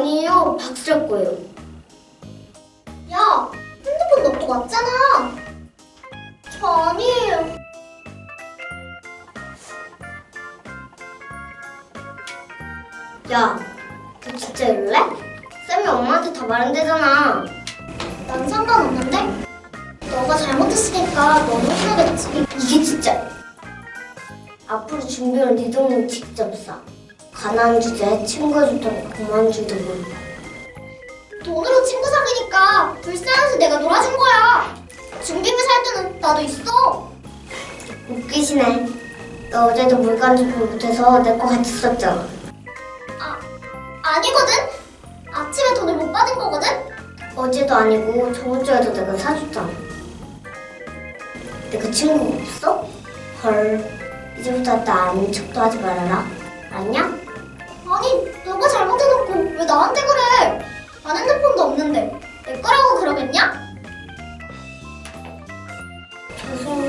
아니에요. 박수할 거예요. 야, 핸드폰 놓고 왔잖아. 저 아니에요. 야, 너 진짜 이럴래? 쌤이 엄마한테 다 말한대잖아. 난 상관없는데? 너가 잘못했으니까 너는 혼나겠지. 이게 진짜. 앞으로 준비는 네 동네 직접 싸. 주제에 친구가 줬더니 고마운 줄도 모르고. 돈으로 친구 사귀니까 불쌍해서 내가 놀아준 거야. 준비물 살 때는 나도 있어. 웃기시네. 너 어제도 물감 준비 못해서 내 거 같이 썼잖아. 아, 아니거든? 아침에 돈을 못 받은 거거든? 어제도 아니고 저번 주에도 내가 사줬잖아. 내그 친구 없어? 헐. 이제부터 나 아닌 척도 하지 말아라. 아니, 不